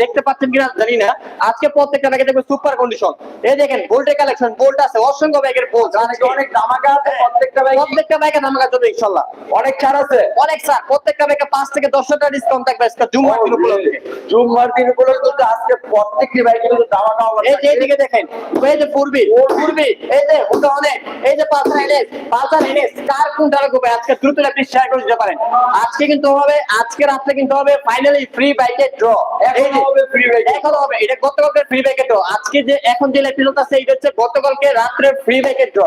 দেখতে পাচ্ছেন কিনা জানি না। আজকে প্রত্যেকটা ব্যাগে দেখবেন সুপার কন্ডিশন এই দেখেন বোল্টের কালেকশন বোল্ট আছে অসংখ্য ব্যাগের বোল্ট অনেক অনেক ধামাকা আছে প্রত্যেকটা ব্যাগ প্রত্যেকটা ব্যাগে ধামাকা চলবে ইনশাল্লাহ। অনেক ছাড় আছে। অনেক স্যার প্রত্যেকটা ব্যাগে পাঁচ থেকে দশ টাকা ডিসকাউন্ট থাকবে আজকে জুম্মার দিন উপলক্ষে। জুম্মার দিন উপলক্ষে কিন্তু আজকে প্রত্যেকটি ব্যাগ কিন্তু ধামাকা offer এই যে। এইদিকে দেখেন এই যে পূর্বী পূর্বী এই যে ওটা অনেক এই যে পালসার এনএস পালসার এনএস কার কোনটা লাগবে আজকে দ্রুত আপনি শেয়ার করে দিতে পারেন। আজকে কিন্তু হবে আজকে রাত্রে কিন্তু হবে ফাইনালি ফ্রি বাইকের ড্র এখনও এখন হবে এটা গতকালকে ফ্রি বাইকের ড্র আজকে যে এখন যে লাইভ আছে এটা হচ্ছে গতকালকে রাত্রে ফ্রি বাইকের ড্র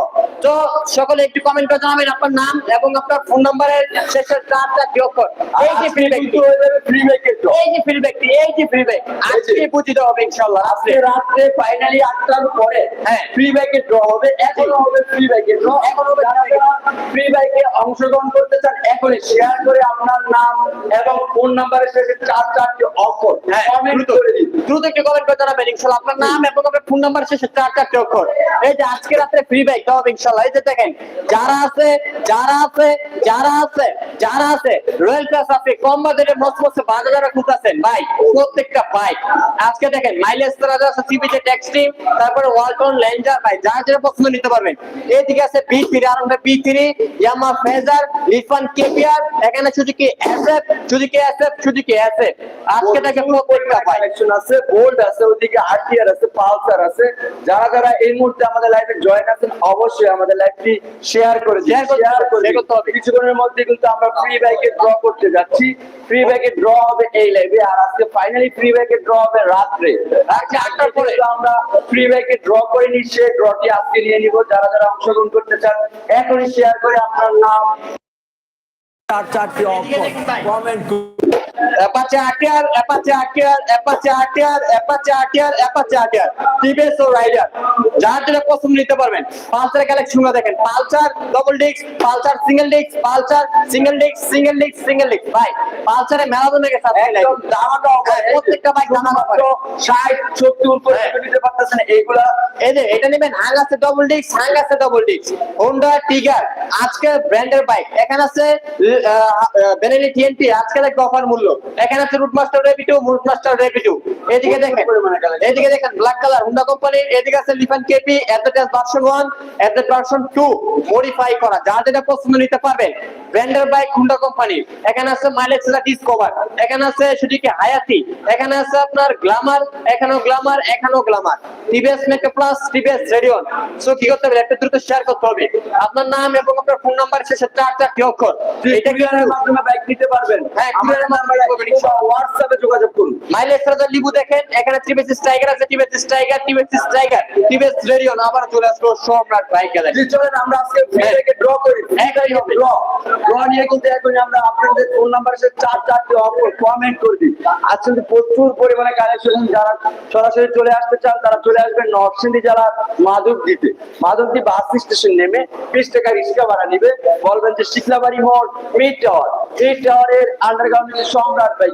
তো সকলে একটু কমেন্ট করে জানাবেন আপনার নাম এবং আপনার ফোন নাম্বারের শেষের চারটা কি অক্ষর এই যে ফ্রি বাইক কিন্তু যাবে ফ্রি ব্যাগের এই যে ফ্রি বাইক এই যে ফ্রি বাইক আজকে বুঝিতে হবে ইনশাআল্লাহ। আজকে রাত্রে ফাইনালি আটটার পরে হ্যাঁ। ফ্রি ব্যাগের ড্র হবে। এখনও হবে ফ্রি ব্যাগের ড্র এখন হবে ফ্রি ব্যাগে অংশগ্রহণ করতে চান এখনই শেয়ার করে আপনার নাম এবং ফোন নাম্বারের শেষে চার চারটি অক্ষর হ্যাঁ, দ্রুত। একটু কমেন্ট করে জানাবেন ইনশাআল্লাহ আপনার নাম এবং আপনার ফোন নাম্বার শেষে চার চারটে অক্ষর। এই যে আজকে রাত্রে ফ্রি বাইক দাও ইনশাআল্লাহ এই যে দেখেন যারা আছে যারা আছে যারা আছে যারা আছে রয়্যাল ক্লাস আছে কম বাজেটে মস্ত মস্ত বাজার যারা খুঁজতেছেন প্রত্যেকটা বাইক আজকে দেখেন মাইলেজ তারা আছে সিপিজে তারপরে ওয়ালটন লেঞ্জার ভাই যা যেটা পছন্দ নিতে পারবেন। এইদিকে আছে বি থ্রি আর B three Yamaha Fazer Lifan KPR এখানে Suzuki SF Suzuki SF Suzuki SF আজকে দেখে কালেকশন আছে গোল্ড আছে ওদিকে আরটিআর আছে পালসার আছে। যারা যারা এই মুহূর্তে আমাদের লাইভে জয়েন আছেন অবশ্যই আমাদের লাইভটি শেয়ার করে দিন শেয়ার করে হবে। কিছুক্ষণের মধ্যে কিন্তু আমরা ফ্রি ব্যাগে ড্র করতে যাচ্ছি। ফ্রি ব্যাগে ড্র হবে এই লাইভে আর আজকে ফাইনালি ফ্রি ব্যাগে ড্র হবে রাত্রে। রাত্রে আটটার পরে। আমরা ফ্রি ব্যাগে ড্র করে সেই ড্রটি আজকে নিয়ে নিব। যারা যারা অংশগ্রহণ করতে চান এখনই শেয়ার করে আপনার নাম চার চারটি অক্ষর। Comment Apache RTR Apache RTR Apache RTR Apache RTR Apache RTR TVS ও রাইডার যার যেটা পছন্দ নিতে পারবেন পালসার কালেকশন দেখেন। Pulsar double disc Pulsar single disc Pulsar single disc single disc single disc ভাই পালসারে মেলা জন্য গেছে আজকে live। একদম ধামাকা offer। প্রত্যেকটা বাইক ধামাকা offer। ষাট সত্তর উপরে হ্যাঁ। পারতেছেন এইগুলা। এই যে এটা নেবেন হাং আছে ডবল ডিস্ক হাং আছে ডবল ডিস্ক হোন্ডা টিগার আজকে ব্র্যান্ডের বাইক এখানে আছে বেনেলি টিএনটি আজকে দেখবে অফার মূল্য। এখানে আছে root master Rapido root master Rapido এদিকে দেখেন। এদিকে দেখেন ব্ল্যাক কালার হুন্ডা কোম্পানি এদিকে আছে Lifan KP advertise version 1 advertise version two modify করা। যা যেটা পছন্দ নিতে পারবেন ব্র্যান্ডের বাইক হোন্ডা কোম্পানি এখানে আছে মাইলেজ ডিসকভার এখানে আছে সুজুকি হায়াতি। এখানে আছে আপনার গ্ল্যামার এখানেও গ্ল্যামার এখানেও Glamour TVS Metro Plus TVS Radeon so কি করতে হবে? একটা দ্রুত শেয়ার করতে হবে। আপনার নাম এবং আপনার ফোন নাম্বার শেষে চার চারটি অক্ষর? এটা কি কুরিয়ারের মাধ্যমে বাইক নিতে পারবেন। হ্যাঁ, কুরিয়ারের মাধ্যমে। হোয়াটসঅ্যাপে যোগাযোগ করুন। মাইলেজ রাজার লিবু দেখেন। এখানে টিভিএস স্ট্রাইকার আছে TVS Striker TVS Striker TVS Radeon আবার চলে আসলো সম্রাট বাইক জি, চলেন আমরা আজকে হ্যাঁ। ড্র করি। একটাই হবে। ড্র ড্র নিয়ে মাধবদী বাস স্টেশন নেমে বিশ টাকা রিক্সা ভাড়া নিবে। বলবেন যে শিকলাবাড়ি মোড় মিড টাওয়ার মিড টাওয়ারের আন্ডারগ্রাউন্ডে সম্রাট বাইক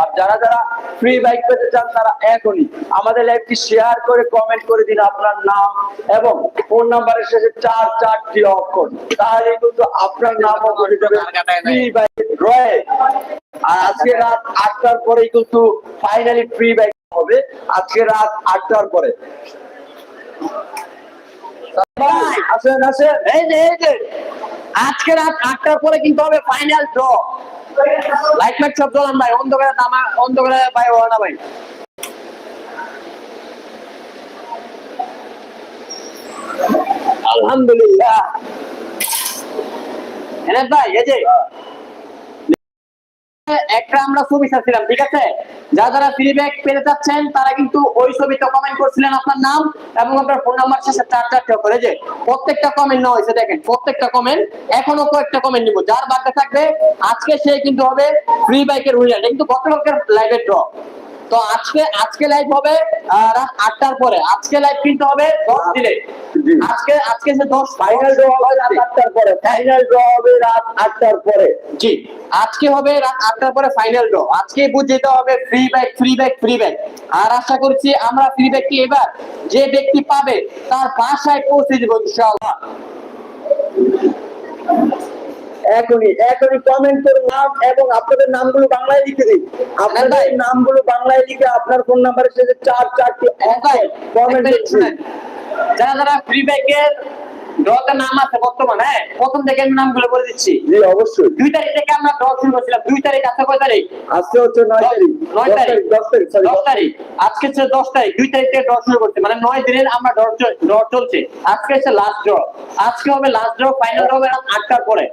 আর যারা যারা ফ্রি বাইক পেতে চান, তারা এখনই আমাদের লাইভটি শেয়ার করে কমেন্ট করে দিন আপনার নাম এবং ফোন নাম্বারের শেষে চার চারটি অক্ষর। তাহলে কিন্তু আপনার নামও ড্রয়ে আর আজকে রাত আটটার পরেই কিন্তু ফাইনালি ফ্রি বাইক হবে। আজকে রাত আটটার পরে। আসেন আসেন। এই যে এই যে আজকে রাত আটটার পরে কিন্তু হবে ফাইনাল ড্র লাইট মাইট সব জ্বলান ভাই অন্ধকারে দামা অন্ধকারে ভাই হওয়া না ভাই। আলহামদুলিল্লাহ। একটা আমরা ছবি ঠিক আছে? যারা ফিডব্যাক পেতে চাচ্ছেন, তারা কিন্তু ওই ছবিতে কমেন্ট করছিলেন আপনার নাম এবং আপনার ফোন নাম্বার শেষে চার চারটে করে। যে, প্রত্যেকটা কমেন্ট নেওয়া হয়েছে, দেখেন, প্রত্যেকটা কমেন্ট এখনও কয়েকটা কমেন্ট নিব। যার বার্থডে থাকবে, আজকে সে কিন্তু হবে ফ্রি বাইকের উইনার কিন্তু গতকালকের লাইভের ড্র তো আজকে আজকে লাইভ হবে রাত আটটার পরে। আজকে লাইভ কিন্তু হবে দশ দিনে। আজকে আজকে সে দশ ফাইনাল ড্র হবে রাত আটটার পরে। ফাইনাল ড্র হবে রাত আটটার পরে। জি। আজকে হবে রাত আটটার পরে ফাইনাল ড্র আজকে বুঝতে হবে free bag free bag free bag আর আশা করছি আমরা ফ্রি ব্যাগ কি এবার যে ব্যক্তি পাবে তার বাসায় পৌঁছে দিব ইনশাআল্লাহ। এখনই এখনই কমেন্ট করুন নাম এবং আপনাদের নামগুলো বাংলায় লিখে দিন। আপনাদের নামগুলো বাংলায় লিখে আপনার ফোন নাম্বারের শেষে চার চারটি ভাই, কমেন্ট। যারা যারা ফ্রি ব্যাগের ড্রতে নাম আছে বর্তমানে হ্যাঁ? প্রথম থেকে আমি নামগুলো বলে দিচ্ছি। জি অবশ্যই। দুই তারিখ থেকে আমরা ড্র শুরু করছিলাম। দুই তারিখ আছে কয় তারিখ? আজকে হচ্ছে নয় তারিখ। নয় তারিখ। দশ তারিখ সরি দশ তারিখ। আজকে হচ্ছে দশ তারিখ। দুই তারিখ থেকে ড্র শুরু করছে। মানে নয় দিনের আমরা ড্র ড্র চলছে। আজকে হচ্ছে লাস্ট ড্র আজকে হবে লাস্ট ড্র ফাইনাল হবে রাত আটটার পরে।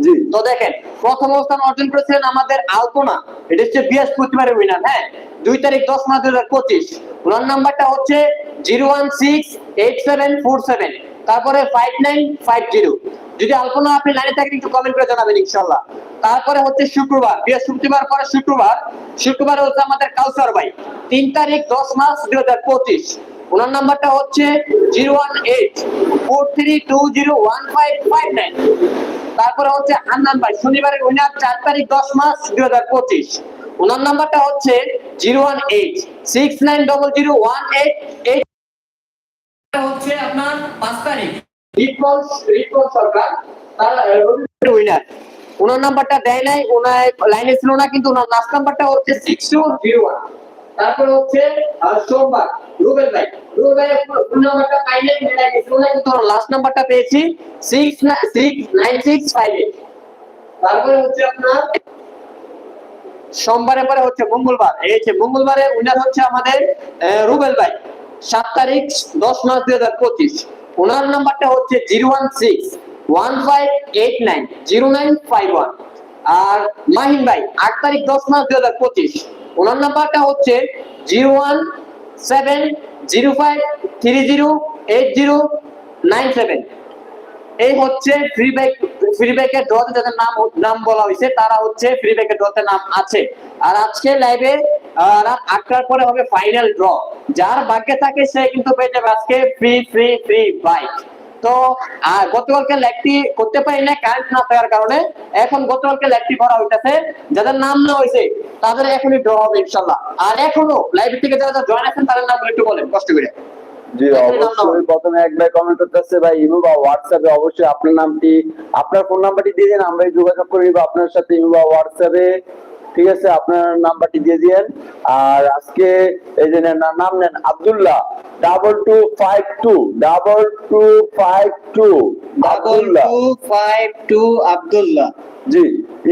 জি। তো দেখেন প্রথম অবস্থান অর্জন করেছিলেন আমাদের আলপনা। এটা হচ্ছে বৃহস্পতিবারের উইনার হ্যাঁ? দুই তারিখ দশ মাস দুই হাজার পঁচিশ। ওনার নাম্বারটা হচ্ছে zero one six eight seven four seven তারপরে ফাইভ নাইন ফাইভ জিরো যদি আলপনা আপনি লাইনে থাকেন, একটু কমেন্ট করে জানাবেন ইনশাল্লাহ তারপরে হচ্ছে শুক্রবার। বৃহস্পতিবার পরে শুক্রবার। শুক্রবার হচ্ছে আমাদের কাউসার ভাই। তিন তারিখ, দশ মাস দুই হাজার পঁচিশ। ওনার নাম্বারটা হচ্ছে zero one eight four three two zero one five five nine তারপরে হচ্ছে হান্নান ভাই, শনিবারের উইনার চার তারিখ, দশ মাস দুই হাজার পঁচিশ। ওনার নাম্বারটা হচ্ছে zero one eight six nine double zero one eight eight হচ্ছে আপনার পাঁচ তারিখ। রিপল রিপল সরকার উইনার ওনার নাম্বারটা দেয় নাই, ওনার লাইনে ছিল না, কিন্তু ওনার লাস্ট নাম্বারটা হচ্ছে সিক্স টু জিরো ওয়ান তারপরে হচ্ছে সোমবার, রুবেল ভাই। রুবেল ভাই ফোন নাম্বারটা না কিন্তু লাস্ট নাম্বারটা পেয়েছি six six nine six five eight তারপরে হচ্ছে আপনার সোমবারে পরে হচ্ছে মঙ্গলবার। এই যে মঙ্গলবারে উইনার হচ্ছে আমাদের রুবেল ভাই। সাত তারিখ, দশ মাস দুই হাজার পঁচিশ। ওনার নাম্বারটা হচ্ছে zero one six, one five eight nine, zero nine five one. আর মাহিন ভাই, আট তারিখ, দশ মাস দুই হাজার পঁচিশ। ওনার নাম্বারটা হচ্ছে zero one seven, zero five three zero eight zero nine seven. এই হচ্ছে ফ্রি ব্যাক ফ্রি যাদের নাম নাম বলা হয়েছে তারা হচ্ছে ফ্রি ব্যাকের নাম আছে। আর আজকে লাইভে রাত আটটার পরে হবে ফাইনাল ড্র যার ভাগ্যে থাকে সে কিন্তু পেয়ে যাবে আজকে ফ্রি ফ্রি ফ্রি বাইক তো আহ, গতকালকে ল্যাকটি করতে পারি না কারেন্ট না থাকার কারণে। এখন গতকালকে ল্যাকটি করা হইতেছে। যাদের নাম না হয়েছে তাদের এখনই ড্র হবে ইনশাল্লাহ। আর এখনও লাইভ থেকে যারা জয়েন আছেন তাদের নামগুলো একটু বলেন কষ্ট করে। জি অবশ্যই। প্রথমে এক ভাই কমেন্ট করতেছে ভাই ইমু বা হোয়াটসঅ্যাপে অবশ্যই আপনার নামটি আপনার ফোন নাম্বারটি দিয়ে দিন আমরাই যোগাযোগ করে নিবো আপনার সাথে ইমু বা হোয়াটসঅ্যাপে ঠিক আছে? আপনার নাম্বারটি দিয়ে দিয়েন। আর আজকে এই যে নাম নেন Abdullah. Double two five two double two five two Abdullah. Five two Abdullah. জি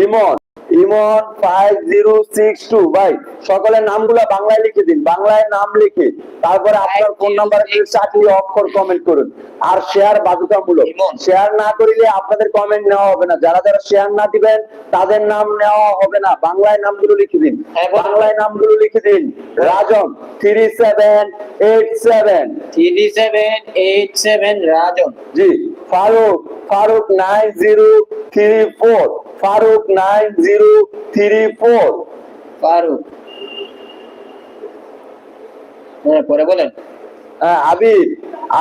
Emon. Emon five zero six two ভাই সকলের নামগুলো বাংলায় লিখে দিন বাংলায় নাম লিখে। তারপরে আপনার ফোন নাম্বারে চারটি অক্ষর কমেন্ট করুন। আর শেয়ার বাধ্যতামূলক। শেয়ার না করিলে আপনাদের কমেন্ট নেওয়া হবে না। যারা যারা শেয়ার না দিবেন তাদের নাম নেওয়া হবে না। বাংলায় নামগুলো লিখে দিন। হ্যাঁ। বাংলায় নামগুলো লিখে দিন। Rajan three seven eight seven three seven eight seven Rajan. জি Faruk Faruk nine zero three four Faruk nine zero three four Faruk হ্যাঁ পরে বলেন। Abir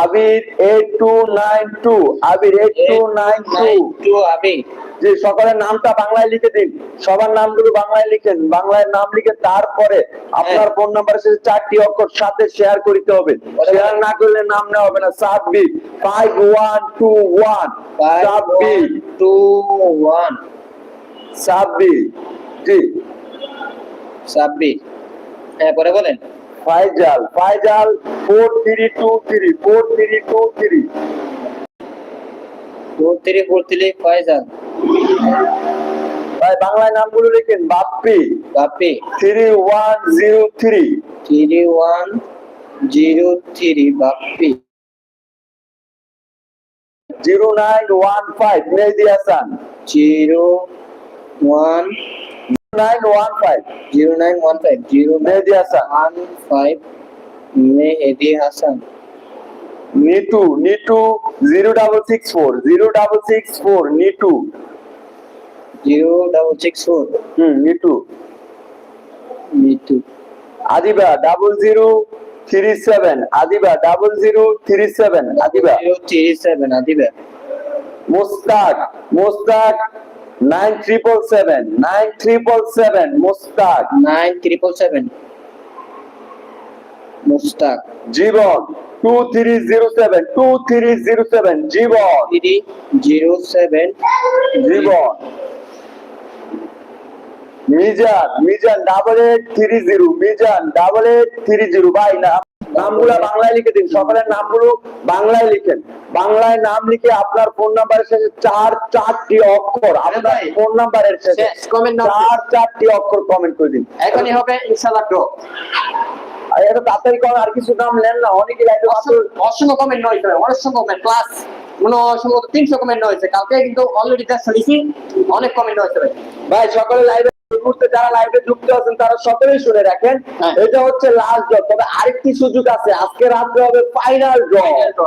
Abir eight two nine two Abir eight two nine two two Abi যে সকলের নামটা বাংলায় লিখে দিন। সবার নামগুলো বাংলায় লিখেন। বাংলায় নাম লিখে তারপরে আপনার ফোন নাম্বার সাথে চারটি অক্ষর সাথে শেয়ার করতে হবে। শেয়ার না করলে নাম নেওয়া হবে না। Sabbir. Five one two one Sabbir. Two one Sabbir ji. ছাব্বিশ হ্যাঁ পরে বলেন। Faizal Faizal four three two three four three two three. Four three four three Faizal ভাই বাংলায় নামগুলো লিখেন Bappi. Bappi three one zero three. Three one zero three Bappi zero nine one five Mehedi Hasan. Zero one nine one five zero nine one five zero Mehedi Hasan one five Mehedi Hasan Nitu Nitu zero double six four zero double six four Nitu zero double six four hmm Nitu Adiba double zero three seven Adiba double zero three seven Adiba three seven Adiba Mustak Mustak nine triple seven nine triple seven Mustak. Nine triple seven. Mustak. Jibon two three zero seven two three zero seven Jibon. Three zero seven. Jibon. Mizan Mizan double eight three zero Mizan double eight three zero ভাই নাম নামগুলো বাংলায় লিখে দিন। সকলের নামগুলো বাংলায় লিখেন। বাংলায় নাম লিখে আপনার ফোন নাম্বারের শেষে চার চারটি অক্ষর। আপনার ফোন নাম্বারের শেষে চার চারটি অক্ষর কমেন্ট করে দিন। এখনই হবে ইনশাল্লাহ ড্র আর এটা তাড়াতাড়ি করেন আর কিছু নাম নেন না। অনেকে লাইভে অসংখ্য কমেন্ট নয় অনেক কমেন্ট প্লাস হয় সম্ভবত তিনশো কমেন্ট হয়েছে। কালকে কিন্তু অলরেডি অনেক কমেন্ট হয়েছে ভাই। ভাই সকলে লাইভে মুহূর্তে যারা লাইভে যুক্ত আছেন তারা সকলেই শুনে রাখেন হ্যাঁ। এটা হচ্ছে লাস্ট ড্র তবে আরেকটি সুযোগ আছে আজকে রাত্রে হবে ফাইনাল ড্র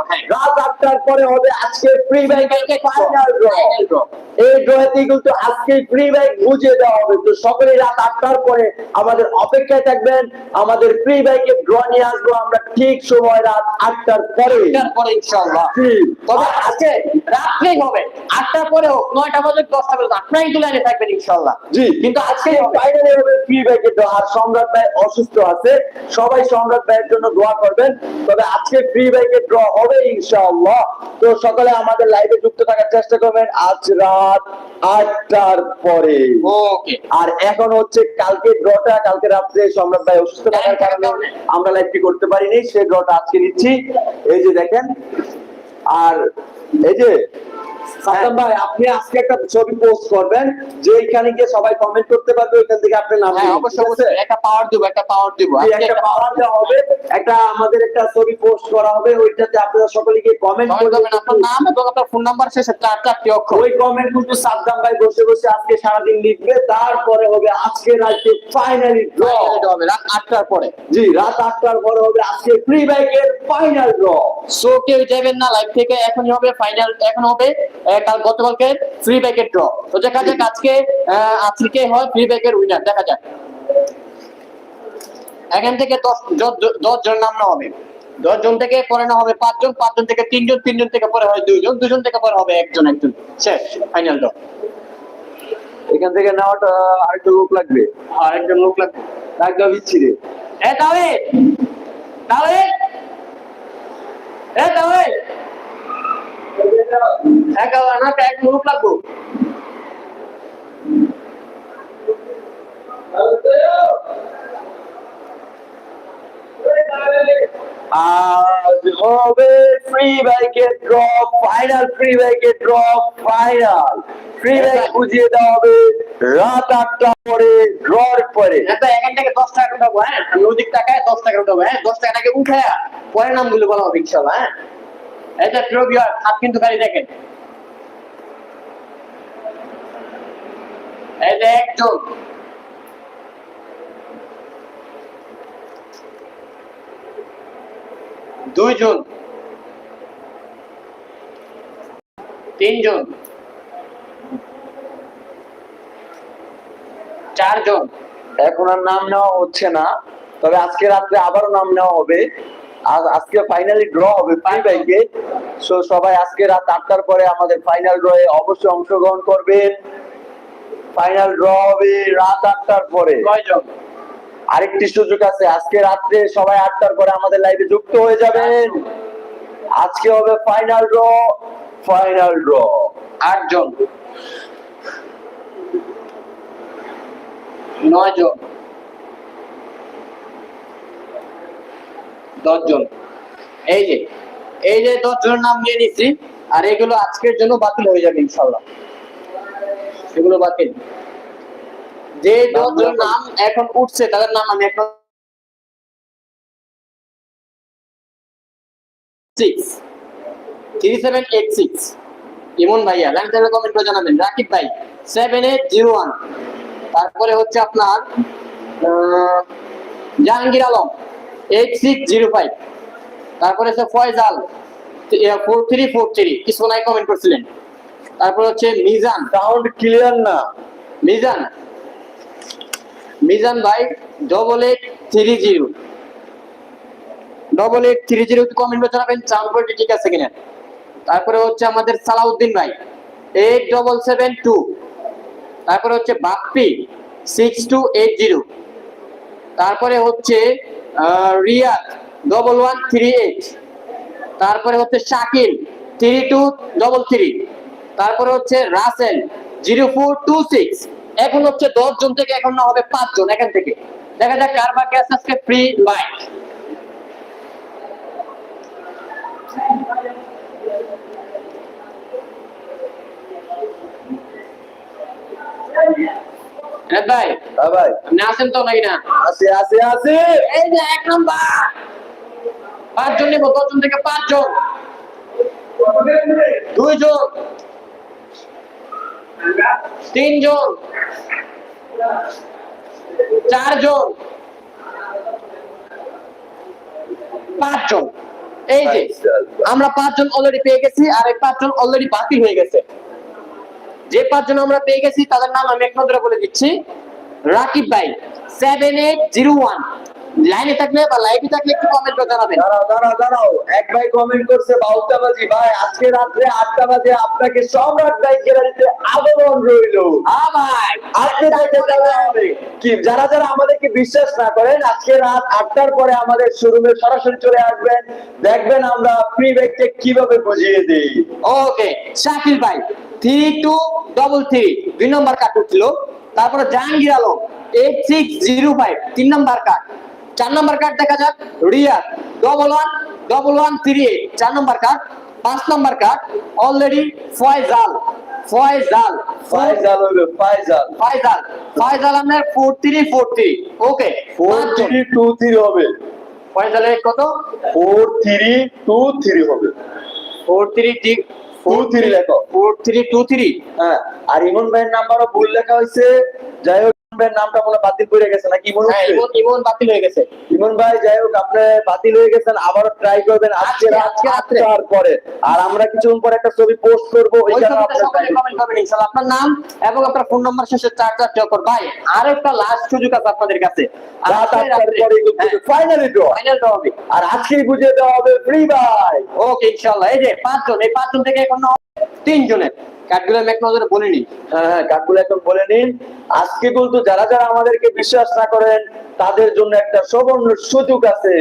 হ্যাঁ। রাত আটটার পরে হবে আজকে ফ্রি বাইকের ফাইনাল ড্র এই ড্রতে কিন্তু আজকে ফ্রি বাইক বুঝিয়ে দেওয়া হবে। তো সকলেই রাত আটটার পরে আমাদের অপেক্ষায় থাকবেন। আমাদের ফ্রি বাইকের ড্র নিয়ে আসব আমরা ঠিক সময় রাত আটটার পরে পরে ইনশাল্লাহ তবে আজকে রাত্রেই হবে। আটটার পরে হোক নয়টা বাজে দশটা বাজে আপনারাই লাইনে থাকবেন ইনশাল্লাহ জি। কিন্তু আজকে ফাইনালি হবে ফ্রি ব্যাকেট আর সম্রাট ভাই অসুস্থ আছে সবাই সম্রাট ভাইয়ের জন্য দোয়া করবেন। তবে আজকে ফ্রি ব্যাকেট ড্র হবে ইনশাআল্লাহ। তো সকালে আমাদের লাইভে যুক্ত থাকার চেষ্টা করবেন আজ রাত আটটার পরে। ওকে আর এখন হচ্ছে কালকে ড্রটা কালকে রাত্রে সম্রাট ভাই অসুস্থ থাকার কারণে আমরা লাইভটি করতে পারিনি সেই ড্রটা আজকে নিচ্ছি। এই যে দেখেন আর এই যে সাদ্দাম ভাই আপনি আজকে একটা ছবি পোস্ট করবেন যে এখানে গিয়ে সবাই কমেন্ট করতে পারবে ওইখান থেকে আপনার নাম হ্যাঁ অবশ্যই একটা পাওয়ার দিব একটা পাওয়ার দিব। একটা পাওয়ার দেওয়া হবে। একটা আমাদের একটা ছবি পোস্ট করা হবে ওইটাতে আপনারা সকলে গিয়ে কমেন্ট করবেন আপনার নাম এবং আপনার ফোন নাম্বার শেষে চার চারটি অক্ষর। ওই কমেন্ট কিন্তু সাদ্দাম ভাই বসে বসে আজকে সারাদিন লিখবে তারপরে হবে আজকে রাতে ফাইনালি ড্র হবে রাত আটটার পরে। জি রাত আটটার পরে হবে আজকে ফ্রি বাইকের ফাইনাল ড্র সো কেউ যাবেন না লাইভ থেকে এখনই হবে ফাইনাল এখন হবে কাল গতকালকে ফ্রি ব্যাকের ড্র তো দেখা যাক আজকে আজকে হয় ফ্রি ব্যাকের উইনার দেখা যাক। এখান থেকে দশ দশ- দশ জন নাম নেওয়া হবে। দশ জন থেকে পরে না হবে পাঁচজন পাঁচজন থেকে তিনজন তিনজন থেকে পরে হয় দুইজন দুজন থেকে পরে হবে একজন একজন। শেষ ফাইনাল ড্র এখান থেকে নেওয়াটা আরেকটা লোক লাগবে। আর একজন লোক লাগবে। লাগবে বিচ্ছিরে এ তাহলে তাহলে এ তাহলে এক না এক লোক লাগবো? আজ হবে ফ্রি বাইকের ড্র ফাইনাল ফ্রি বাইকের ড্র ফাইনাল ফ্রি বাইক বুঝিয়ে দেওয়া হবে রাত আটটা পরে ড্রর পরে। এটা এখান থেকে দশ টাকা উঠাবো হ্যাঁ? ওদিক টাকায় দশ টাকা উঠাবো হ্যাঁ? দশ টাকাটাকে উঠে পরে নামগুলো বলা হবে ইনশাল্লাহ হ্যাঁ? এটা হাত কিন্তু গাড়ি দেখেন। এই যে একজন। দুইজন। তিনজন। চারজন। এখন আর নাম নেওয়া হচ্ছে না, তবে আজকে রাত্রে আবারও নাম নেওয়া হবে। আজকে ফাইনালি ড্র হবে ফ্রি বাইকে সো সবাই আজকে রাত আটটার পরে আমাদের ফাইনাল ড্রয়ে অবশ্যই অংশগ্রহণ করবেন ফাইনাল ড্র হবে রাত আটটার পরে। কয়জন আরেকটি সুযোগ আছে আজকে রাত্রে সবাই আটটার পরে আমাদের লাইভে যুক্ত হয়ে যাবেন আজকে হবে ফাইনাল ড্র ফাইনাল ড্র আটজন। নয় জন দশজন। এই যে এই যে দশ জনের নাম নিয়ে নিচ্ছি, আর এগুলো আজকের জন্য বাতিল হয়ে যাবে ইনশাল্লাহ এগুলো বাতিল। যে দশ নাম এখন উঠছে, তাদের নাম আমি এখন তারপরে হচ্ছে আপনার Jahangir Alam. Eight six zero five তারপরে হচ্ছে Faizal. Four three four three কিছু নাই কমেন্ট করছিলেন। তারপরে হচ্ছে মিজান। সাউন্ড ক্লিয়ার না? মিজান। মিজান ভাই double eight three zero double eight three zero comment করে জানাবেন কোয়ালিটি ঠিক আছে কিনা। তারপরে হচ্ছে আমাদের সালাউদ্দিন ভাই। এইট ডবল সেভেন টু তারপরে হচ্ছে Bappi six two eight zero তারপরে হচ্ছে Riyad double one three eight তারপরে হচ্ছে Shakil three two double three তারপরে হচ্ছে Rasel zero four two six এখন হচ্ছে দশ জন থেকে এখন না হবে পাঁচ জন, এখান থেকে। দেখা যাক কার বা গ্যাস আজকে ফ্রি বাইক হ্যাঁ ভাই? হ্যাঁ ভাই। আপনি আসেন তো নাকি না? আসে আসে আসে এই যে এক নাম্বার। পাঁচ জন নেব থেকে পাঁচ জন দুই জন তিন জন চার পাঁচ জন এই যে আমরা পাঁচজন অলরেডি পেয়ে গেছি আর এই পাঁচজন অলরেডি বাতিল হয়ে গেছে। যে পাঁচজন আমরা পেয়ে গেছি, তাদের নাম আমি এক নজরে বলে দিচ্ছি। রাকিব ভাই সেভেন এইট জিরো ওয়ান লাইনে থাকলে বা লাইভে থাকলে একটু কমেন্ট করে জানাবেন। দাঁড়াও দাঁড়াও দাঁড়াও। এক ভাই কমেন্ট করছে ভাই আজকে রাত্রে আটটা বাজে আপনাকে সম্রাট গ্যালারিতে আগমন রইল। ভাই। আজকে যারা কি যারা যারা আমাদেরকে বিশ্বাস না করেন আজকে রাত আটটার পরে আমাদের শোরুমে সরাসরি চলে আসবেন। দেখবেন আমরা ফ্রি বাইকটা কীভাবে বুঝিয়ে দিই। ওকে শাকিল ভাই থ্রি টু ডবল থ্রি দুই নম্বর কার্ড উঠছিল তারপরে Jahangir Alam eight six zero five তিন নম্বর কার্ড চার নম্বর কার্ড দেখা যাক। Riyad double one double one three eight চার নম্বর কার্ড পাঁচ number card already Faizal Faizal Faizal হইল ফাইজাল ফয়জাল ফয়জাল আপনার four three four three okay four three two three হবে। ফয়জালের কত? ফোর থ্রি টু থ্রি হবে। ফোর থ্রি টু থ্রি লেখো। Four three two three হ্যাঁ আর ইমন ভাইয়ের নাম্বারও ভুল লেখা হয়েছে। যাই হোক। নামটা মনে বাতিল করে গেছে নাকি? ইমন হ্যাঁ ইমন ইমন বাতিল হয়ে গেছে। ইমন ভাই যাই হোক আপনি বাতিল হয়ে গেছেন আবারও ট্রাই করবেন। আজকে আজকে- রাত্রে। পরে। আর আমরা কিছুক্ষণ পরে একটা ছবি পোস্ট করব ওই ওইখানে আপনার ইনশাআল্লাহ নাম এবং আপনার ফোন নাম্বার শেষে চার চারটে অক্ষর ভাই আর একটা লাস্ট সুযোগ আছে আপনাদের কাছে। রাত আটটার পরে। ফাইনালি ড্র ফাইনাল হবে। আর আজকেই বুঝিয়ে দেওয়া হবে ফ্রি বাই ওকে ইনশাআল্লাহ এই যে পাঁচজন এই পাঁচজন থেকে এখন তিনজনের। কাঠগুলো এক হ্যাঁ হ্যাঁ কাকুল এখন বলে নিন আজকে কিন্তু যারা যারা আমাদেরকে বিশ্বাস না করেন, তাদের জন্য একটা সুবর্ণ সুযোগ আছে।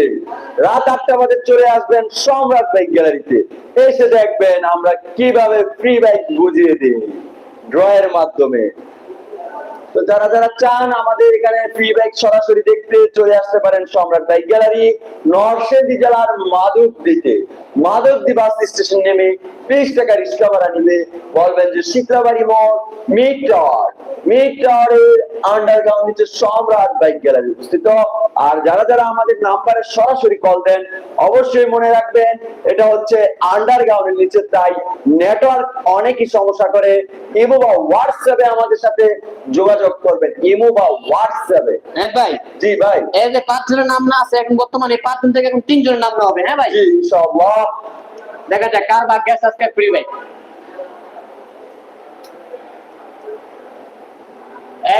রাত আটটা বাজে চলে আসবেন সম্রাট বাইক গ্যালারিতে। এসে দেখবেন আমরা কীভাবে ফ্রি বাইক বুঝিয়ে দিই। ড্রয়ের মাধ্যমে। যারা যারা চান আমাদের এখানে ফ্রি বাইক সরাসরি দেখতে চলে আসতে পারেন সম্রাট বাইক গ্যালারি নরসিংদী জেলার মাধবদীতে। মাধবদী বাস স্টেশন নেমে বিশ টাকা রিক্সা ভাড়া নিবে বলবেন যে শিকলাবাড়ি মোড় মিড টাওয়ার মিড টাওয়ারের আন্ডারগ্রাউন্ড নিচে সম্রাট বাইক গ্যালারি উপস্থিত। আর যারা যারা আমাদের নাম্বারে সরাসরি কল দেন, অবশ্যই মনে রাখবেন, এটা হচ্ছে আন্ডারগ্রাউন্ডের নিচে, তাই নেটওয়ার্ক অনেকই সমস্যা করে। ইমো বা হোয়াটসঅ্যাপে আমাদের সাথে যোগাযোগ করবেন। ইমো বা হোয়াটসঅ্যাপে। হ্যাঁ ভাই। জি ভাই। এই যে পাঁচজনের নাম না আছে এখন বর্তমানে পাঁচজন থেকে এখন তিনজনের নাম হবে হ্যাঁ ভাই? জি ইনশাআল্লাহ। দেখা যাক কার ভাই?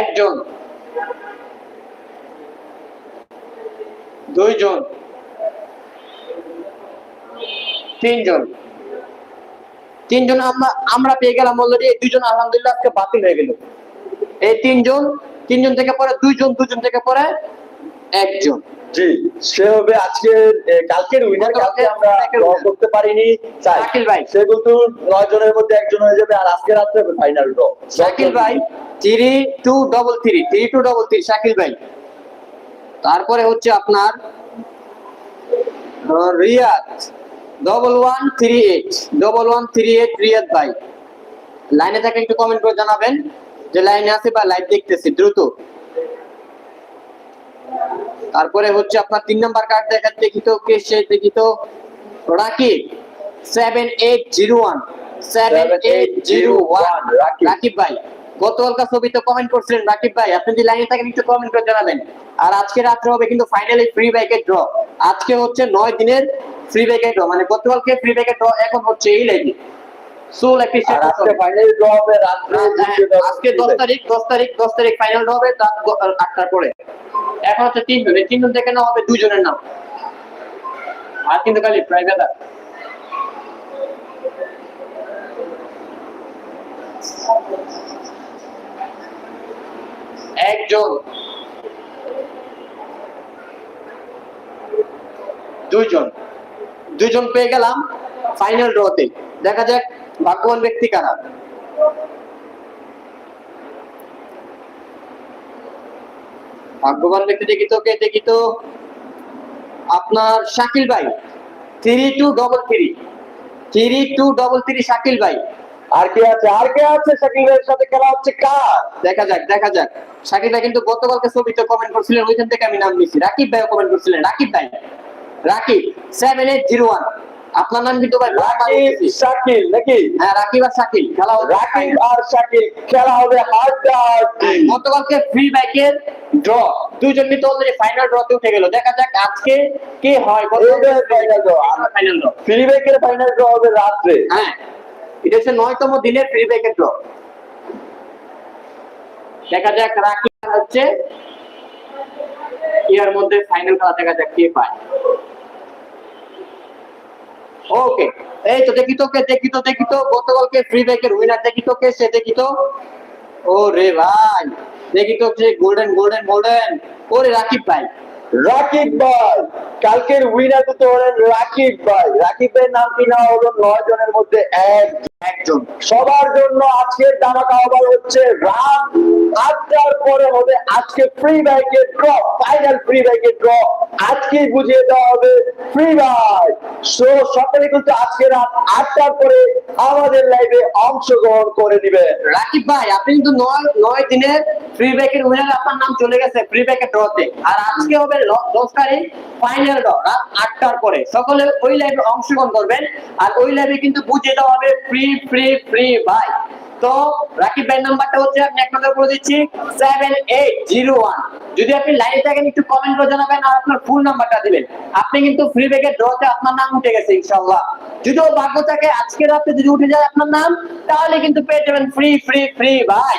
একজন। দুইজন। তিনজন। তিনজন আমরা আমরা পেয়ে গেলাম অলরেডি দুইজন আলহামদুলিল্লাহ আজকে বাতিল হয়ে গেল। এই তিনজন তিনজন থেকে পরে দুইজন দুইজন থেকে পরে একজন। জি সে হবে আজকে কালকের উইনার কালকে আমরা কালকের করতে পারিনি শাকিল ভাই। সে কিন্তু নয় জনের মধ্যে একজন হয়ে যাবে আর আজকে রাত্রে ফাইনাল ড্র শাকিল ভাই three two double three three two double three Shakil ভাই। তারপরে হচ্ছে আপনার Riyad double one three eight double one three eight Riyad ভাই। লাইনে থাকে একটু কমেন্ট করে জানাবেন। যে লাইনে আছে বা লাইভ দেখতেছি দ্রুত। তারপরে হচ্ছে আপনার তিন নাম্বার কার্ড দেখা দেখি তো কে সে দেখি তো Rakib. Seven eight zero one seven eight zero one Rakib. ভাই গতকালকা ছবিতে কমেন্ট করছিলেন? রাকিব ভাই আপনি যদি লাইনে থাকেন একটু কমেন্ট করে জানাবেন। আর আজকে রাত্রে হবে কিন্তু ফাইনালি ফ্রি বাইকের ড্র আজকে হচ্ছে নয় দিনের ফ্রি বাইকের ড্র মানে গতকালকে ফ্রি বাইকের ড্র এখন হচ্ছে এই লাইনে সোল একটি ফাইনাল ড্র হবে। দেওয়া হবে আজকে দশ। তারিখ দশ তারিখ দশ তারিখ ফাইনাল হবে রাত আটটার পরে। এখন হচ্ছে তিনজন এই তিনজন থেকে না হবে দুজনের নাম। আর কিন্তু খালি প্রাইভেট একজন দুইজন। দুইজন পেয়ে গেলাম ফাইনাল ড্রতে দেখা যাক ভাগ্যবান ব্যক্তি কারা? ভাগ্যবান ব্যক্তি দেখি তো কে দেখি তো আপনার শাকিল ভাই three two double three three two double three Shakil ভাই। আর কে আছে? আর কে আছে শাকিল ভাইয়ের সাথে খেলা হচ্ছে কার? দেখা যাক দেখা যাক। শাকিল ভাই কিন্তু গতকালকে ছবিতে কমেন্ট করছিলেন ওইখান থেকে আমি নাম নিছি রাকিব ভাইও কমেন্ট করছিলেন। রাকিব ভাই Rakib seven eight zero one আপনার নাম কিন্তু ভাই রাকিব শাকিল নাকি? হ্যাঁ রাকিব আর শাকিল খেলা হচ্ছে রাকিব আর শাকিল খেলা হবে হাড্ডাহাড্ডি গতকালকে ফ্রি বাইকের ড্র দুইজন কিন্তু অলরেডি ফাইনাল ড্রতে উঠে গেল। দেখা যাক আজকে কে হয়। Final draw। Final draw free ব্যাকের ফাইনাল ড্র হবে রাত্রে। হ্যাঁ। এটা হচ্ছে নয়তম দিনের ফ্রি বাইকের ড্র দেখা যাক রাকিব হচ্ছে। ইয়ার মধ্যে ফাইনাল খেলা দেখা যাক কে পায়। ওকে এই তো দেখি তো কে দেখি তো দেখি তো, গতকালকে ফ্রি ব্যাকের উইনার দেখি তো কে সে দেখি তো। ও রে ভাই, দেখি তো গোল্ডেন গোল্ডেন গোল্ডেন ওরে রাকিব ভাই। রাকিব ভাই, কালকের উইনার তো হলেন রাকিব ভাই। রাকিব নাম কি না হলো, নয় জনের মধ্যে এক। একজন। সবার জন্য হচ্ছে রাত আটটার পরে হবে আজকে বাইকের ড্র ফাইনাল বাইকের ড্র বুঝিয়ে দেওয়া হবে সো কিন্তু আজকে রাত আটটার পরে আমাদের লাইভে অংশগ্রহণ করে রাকিব ভাই, আপনি কিন্তু নয় নয় দিনের ফ্রি ব্যাকের উইনার আপনার নাম চলে গেছে ফ্রি ব্যাকের ড্রতে আর আজকে হবে দশ তারিখ ফাইনাল ড্র রাত আটটার পরে। সকলে ওই লাইভে অংশগ্রহণ করবেন। আর ওই লাইভে কিন্তু বুঝিয়ে দেওয়া হবে ফ্রি ফ্রি ফ্রি ভাই তো রাকিব ভাই নাম্বারটা হচ্ছে আমি এক নম্বর করে দিচ্ছি সেভেন এইট জিরো ওয়ান যদি আপনি লাইনে থাকেন একটু কমেন্ট করে জানাবেন আর আপনার ফুল নাম্বারটা দিবেন। আপনি কিন্তু ফ্রি ব্যাগের ড্রতে আপনার নাম উঠে গেছে, ইনশাআল্লাহ। যদিও ভাগ্য থাকে আজকে রাতে যদি উঠে যায় আপনার নাম, তাহলে কিন্তু পেয়ে যাবেন ফ্রি ফ্রি ফ্রি ভাই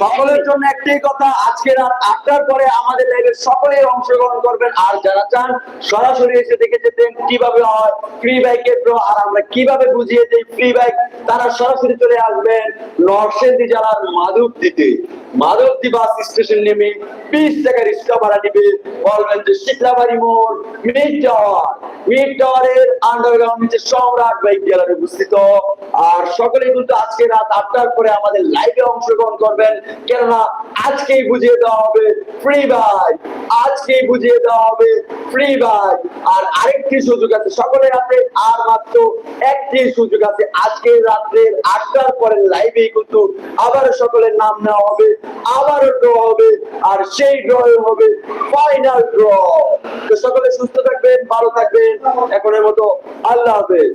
সকলের জন্য একটাই কথা, আজকে রাত আটটার পরে আমাদের লাইভে সকলেই অংশগ্রহণ করবেন। আর যারা চান, সরাসরি এসে দেখে যেতেন কীভাবে হয় ফ্রি বাইকের ড্র আর আমরা কীভাবে বুঝিয়ে দিই ফ্রি বাইক তারা সরাসরি চলে আসবেন নরসিংদী জেলার মাধবদীতে। মাধবদী বাস স্টেশন নেমে বিশ টাকা রিক্সা ভাড়া নিবে বলবেন যে শিকলাবাড়ি মোড়, মিড টাওয়ার। মিড টাওয়ারের আন্ডারগ্রাউন্ড নিচে সম্রাট বাইক গ্যালারি অবস্থিত আর সকলে কিন্তু আজকে রাত আটটার পরে আমাদের লাইভে অংশগ্রহণ করবেন। কেননা আজকেই বুঝিয়ে দেওয়া হবে ফ্রি বাই আজকেই বুঝিয়ে দেওয়া হবে ফ্রি বাই আর আরেকটি সুযোগ আছে, সকলের হাতে আর মাত্র একটি সুযোগ আছে। আজকে রাত্রের আটটার পরে লাইভে কিন্তু আবার সকলের নাম নেওয়া হবে, আবারও ড্র হবে, আর সেই ড্র হবে ফাইনাল ড্র তো সকলে সুস্থ থাকবেন, ভালো থাকবেন। এখনের মতো আল্লাহ হাফেজ।